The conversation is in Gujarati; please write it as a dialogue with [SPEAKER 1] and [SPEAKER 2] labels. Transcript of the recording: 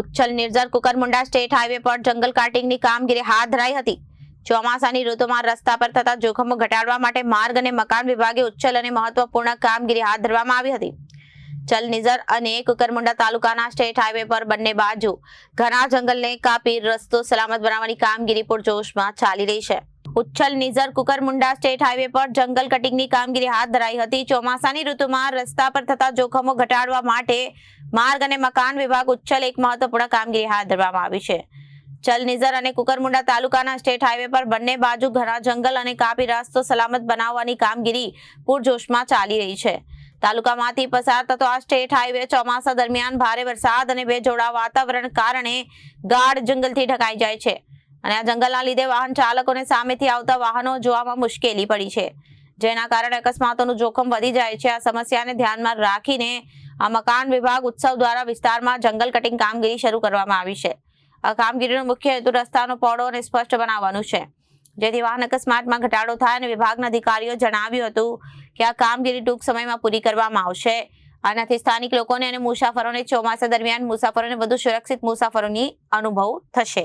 [SPEAKER 1] ઉચ્છલ નિર્જર કુકરમુંડા સ્ટેટ હાઈવે પર જંગલ કાટિંગની કામગીરી હાથ ધરાઈ હતી. ચોમાસાની ઋતુમાં રસ્તા પર થતા જોખમો ઘટાડવા માટે માર્ગ અને મકાન વિભાગે ઉચ્છલ અને મહત્વપૂર્ણ કામગીરી હાથ ધરવામાં આવી હતી. ચલ નિઝર અને કુકરમુંડા તાલુકાના સ્ટેટ હાઈવે પર બંને બાજુ ઘણા જંગલને કાપી રસ્તો સલામત બનાવવાની કામગીરી પૂરજોશમાં ચાલી રહી છે. ઉચ્છલ નિઝર કુકરમુંડા સ્ટેટ હાઈવે પર જંગલ કટિંગની કામગીરી હાથ ધરાઈ હતી. ચોમાસાની ઋતુમાં રસ્તા પર થતા જોખમો ઘટાડવા માટે માર્ગ અને મકાન વિભાગ ઉચ્છલ એક મહત્વપૂર્ણ કામગીરી હાથ ધરવામાં આવી છે. ચલ નિઝર અને કુકરમુંડા તાલુકાના સ્ટેટ હાઈવે પર બંને બાજુ ઘણા જંગલ અને કાપી રસ્તો સલામત બનાવવાની કામગીરી પૂરજોશમાં ચાલી રહી છે. તાલુકામાંથી પસાર થતો આ સ્ટેટ હાઈવે ચોમાસા દરમિયાન ભારે વરસાદ અને બેજોડા વાતાવરણ કારણે ગાઢ જંગલથી ઢકાઈ જાય છે. અને આ જંગલના લીધે વાહન ચાલકોને સામેથી આવતા વાહનો જોવામાં મુશ્કેલી પડી છે. જેના કારણે અકસ્માતોનું જોખમ વધી જાય છે. આ સમસ્યાને ધ્યાનમાં રાખીને આ મકાન વિભાગ ઉત્સવ દ્વારા વિસ્તારમાં જંગલ કટિંગ કામગીરી શરૂ કરવામાં આવી છે. આ કામગીરીનો મુખ્ય હેતુ રસ્તાનો પહોળો અને સ્પષ્ટ બનાવવાનું છે. જેથી વાહન અકસ્માતમાં ઘટાડો થાય અને વિભાગના અધિકારીઓ જણાવ્યું હતું કે આ કામગીરી ટૂંક સમયમાં પૂરી કરવામાં આવશે. આનાથી સ્થાનિક લોકોને અને મુસાફરોને ચોમાસા દરમિયાન મુસાફરોને વધુ સુરક્ષિત મુસાફરોની અનુભવ થશે.